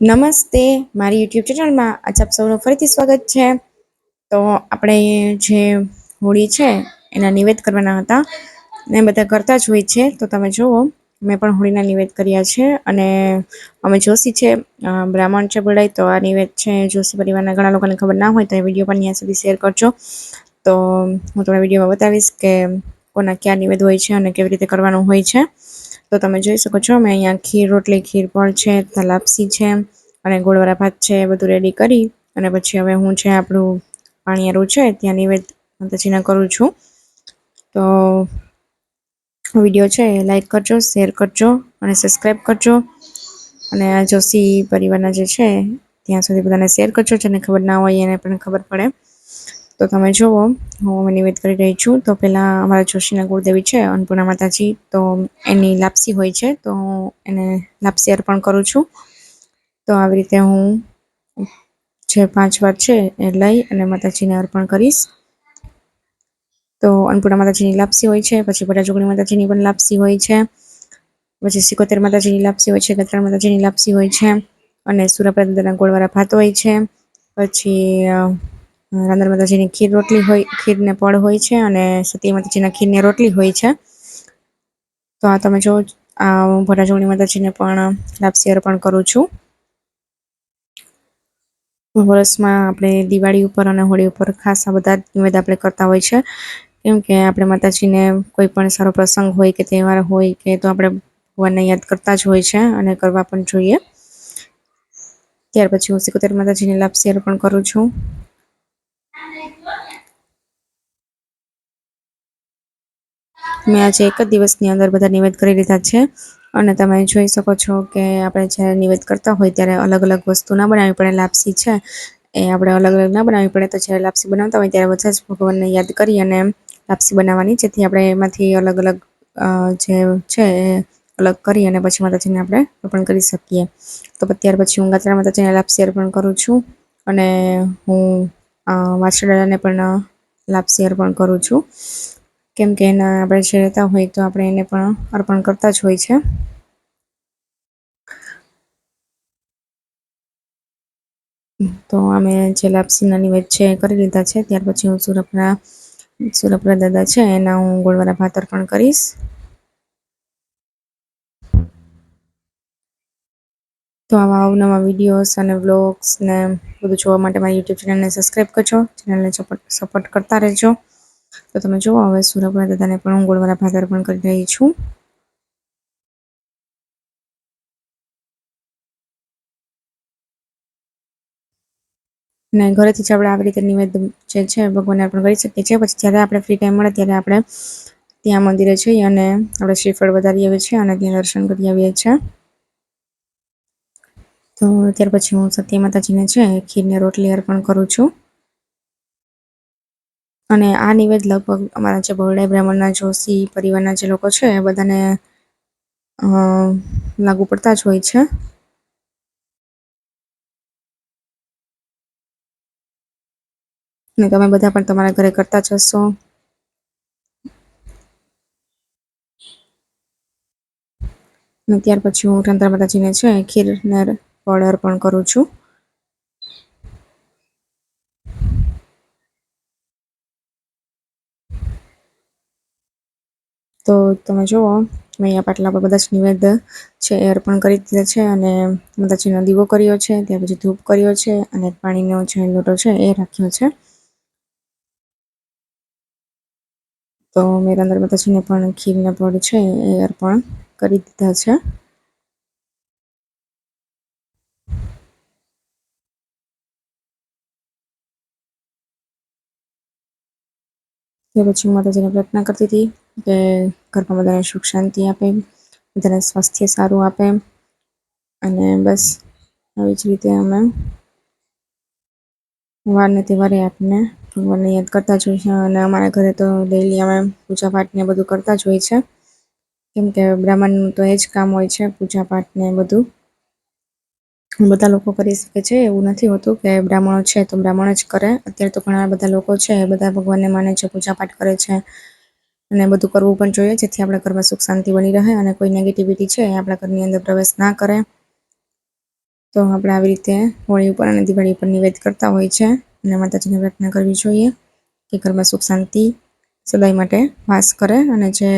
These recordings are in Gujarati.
નમસ્તે. મારી યુટ્યુબ ચેનલમાં આજ આપ સૌનું ફરીથી સ્વાગત છે. તો આપણે જે હોળી છે, એના નિવેદ કરવાના હતા. ને બધા કરતા જ હોય છે. તો તમે જુઓ, મેં પણ હોળીના નિવેદ કર્યા છે અને અમે જોશી છે બ્રાહ્મણ છે બોલાય તો આ નિવેદ છે જોશી પરિવારના ઘણા લોકોને ખબર ના હોય તો એ વીડિયો પણ ત્યાં સુધી શેર કરજો. તો હું તમને વિડીયોમાં બતાવીશ કે કોના ક્યાં નિવેદ હોય છે અને કેવી રીતે કરવાનું હોય છે. તો તમે જોઈ શકો છો મેં અહીંયા ખીર, રોટલી, ખીર પણ છે લાપસી છે અને ગોળવાળા ભાત છે બધું રેડી કરી અને પછી હવે હું છે આપણું પાણીયારું છે, ત્યાં નિવેદ માતાજીના કરું છું. તો વીડિયો છે એ લાઈક કરજો શેર કરજો અને સબસ્ક્રાઈબ કરજો. અને આ જોશી પરિવારના જે છે, ત્યાં સુધી બધાને શેર કરજો, જેને ખબર ના હોય એને પણ ખબર પડે. તો તમે જુઓ, હું નિવેદ કરી રહી છું. તો પહેલાં અમારા જોશીના ગુરુદેવી છે, અન્નપૂર્ણા માતાજી. તો એની લાપસી હોય છે, તો હું એને લાપસી અર્પણ કરું છું. તો આવી રીતે હું જે પાંચ વાર છે એ લઈ અને માતાજીને અર્પણ કરીશ. તો અન્નપૂર્ણા માતાજીની લાપસી હોય છે, પછી બધા જોગણી માતાજીની પણ લાપસી હોય છે, પછી સિકોતેર માતાજીની લાપસી હોય છે, ગત્રાણ માતાજીની લાપસી હોય છે, અને સુરપરાદાના ગોળવાળા ભાત હોય છે, પછી રાંદર માતાજીની ખીર રોટલી હોય, ખીરને પળ હોય છે અને સતી માતાજીના ખીરની રોટલી હોય છે. તો આ તમે જો, આ હું ભરાજોગણી માતાજીને પણ લાપસી અર્પણ કરું છું. વર્ષમાં આપણે દિવાળી ઉપર અને હોળી ઉપર ખાસ આ બધા નિવેદ આપણે કરતા હોય છે. કેમ કે આપણે માતાજીને કોઈ પણ સારો પ્રસંગ હોય કે તહેવાર હોય કે તો આપણે ભગવાનને યાદ કરતા જ હોય છે અને કરવા પણ જોઈએ. ત્યાર પછી હું સિકોતેર માતાજીને લાપસી અર્પણ કરું છું. મેં આજે એક જ દિવસની અંદર બધા નિવેદ કરી લીધા છે. અને તમે જોઈ શકો છો કે આપણે જ્યારે નિવેદ કરતા હોય ત્યારે અલગ અલગ વસ્તુ ના બનાવવી પડે, લાપસી છે. એ આપણે અલગ અલગ ના બનાવવી પડે, તો જ્યારે લાપસી બનાવતા હોય ત્યારે બધા જ ભગવાનને યાદ કરી અને લાપસી બનાવવાની, જેથી આપણે એમાંથી અલગ અલગ જે છે એ અલગ કરી અને પછી માતાજીને આપણે અર્પણ કરી શકીએ. તો ત્યાર પછી હું ગાત્રા માતાજીને લાપસી અર્પણ કરું છું અને હું વાછડાને પણ લાપસી અર્પણ કરું છું. કેમ કે એના આપણે જે રહેતા હોય તો આપણે એને પણ અર્પણ કરતા જ હોય છે. તો અમે જે લાપસીના નિવેદ છે કરી લીધા છે, ત્યાર પછી હું સુરપના સુરપના દાદા છે, એના હું ગોળવાળા ભાત અર્પણ કરીશ. તો આવા અવનવા વિડીયોઝ અને વ્લોગ્સ ને બધું જોવા માટે મારી યુટ્યુબ ચેનલને સબસ્ક્રાઈબ કરજો, ચેનલને સપોર્ટ કરતા રહેજો. તો તમે જુઓ, હવે સુરપરા દાદાને પણ હું ગોળવાળા ભાત અર્પણ કરી રહી છું. ને ઘરેથી જ આપણે આવી રીતે નિવેદ જે છે, ભગવાનને અર્પણ કરી શકીએ છીએ. પછી જ્યારે આપણે ફ્રી ટાઈમ મળે ત્યારે આપણે ત્યાં મંદિરે જઈએ અને આપણે શ્રીફળ વધારી આવીએ છીએ અને ત્યાં દર્શન કરી આવીએ છીએ. તો ત્યાર પછી હું સત્ય માતાજીને છે ખીરને રોટલી અર્પણ કરું છું. અને આ નિવેદ લગભગ અમારા જે બરોડા બ્રાહ્મણના જોશી પરિવારના જે લોકો છે, એ બધાને લાગુ પડતા જ હોય છે. ને તમે બધા પણ તમારા ઘરે કરતા જ હશો. ત્યાર પછી હું રાંધા માતાજીને છે, ખીરને ફળ અર્પણ કરું છું. તો તમે જુઓ, મેં અહીંયા પાટલા પર બધા જ નિવેદ છે એ અર્પણ કરી દીધા છે અને માતાજીનો દીવો કર્યો છે ત્યાર પછી ધૂપ કર્યો છે અને પાણીનો જે લોટો છે એ રાખ્યો છે. તો મેં અંદર માતાજીને પણ ખીરના પડ છે એ અર્પણ કરી દીધા છે. ત્યાર પછી હું માતાજીને પ્રાર્થના કરતી હતી. કે ઘરમાં બધાને સુખ શાંતિ આપે બધાને સ્વાસ્થ્ય સારું આપે અને બસ આવી જ રીતે અમે વારને તહેવારે આપને ભગવાનને યાદ કરતા જ હોય છે અને અમારા ઘરે તો ડેલી અમે પૂજા પાઠને બધું કરતા જ હોય છે કેમ કે બ્રાહ્મણનું તો એ જ કામ હોય છે પૂજા પાઠને બધું. બધા લોકો કરી શકે છે, એવું નથી હોતું કે બ્રાહ્મણો છે તો બ્રાહ્મણ જ કરે. અત્યારે તો ઘણા બધા લોકો છે બધા ભગવાનને માને છે પૂજા પાઠ કરે છે. અને બધું કરવું પણ જોઈએ, જેથી આપણા ઘરમાં સુખ શાંતિ બની રહે અને કોઈ નેગેટિવિટી છે એ આપણા ઘરની અંદર પ્રવેશ ના કરે. તો આપણે આવી રીતે હોળી ઉપર અને દિવાળી ઉપર નિવેદ કરતા હોય છે અને માતાજીને પ્રાર્થના કરવી જોઈએ કે ઘરમાં સુખ શાંતિ સદાય માટે વાસ કરે અને જે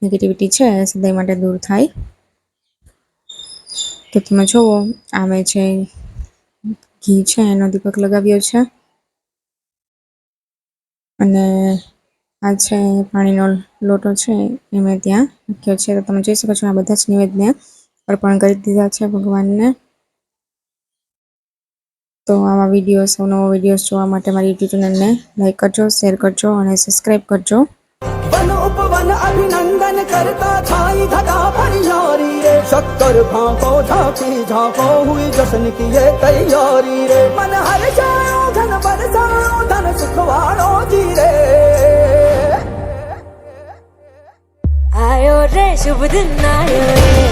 નેગેટિવિટી છે એ સદાય માટે દૂર થાય. તો તમે જુઓ આમે જે ઘી છે એનો દીપક લગાવ્યો છે. અને આ છે પાણીનો લોટો છે, એ મેં ત્યાં મૂક્યો છે. તો તમે જોઈ શકો છો આ બધા જ નૈવેદ્ય અર્પણ કરી દીધા છે ભગવાનને. તો આવા વિડીયોસ નવો વિડીયોઝ જોવા માટે મારી યુટ્યુબ ચેનલને લાઈક કરજો શેર કરજો અને સબસ્ક્રાઈબ કરજો. શક્કર ભાંકો ઝાંકી ઝાંકો હુઈ જશન કી તૈયારી રે. મન હર જાયો ધન બરસાયો ધન સુખ ശുഭദിനായ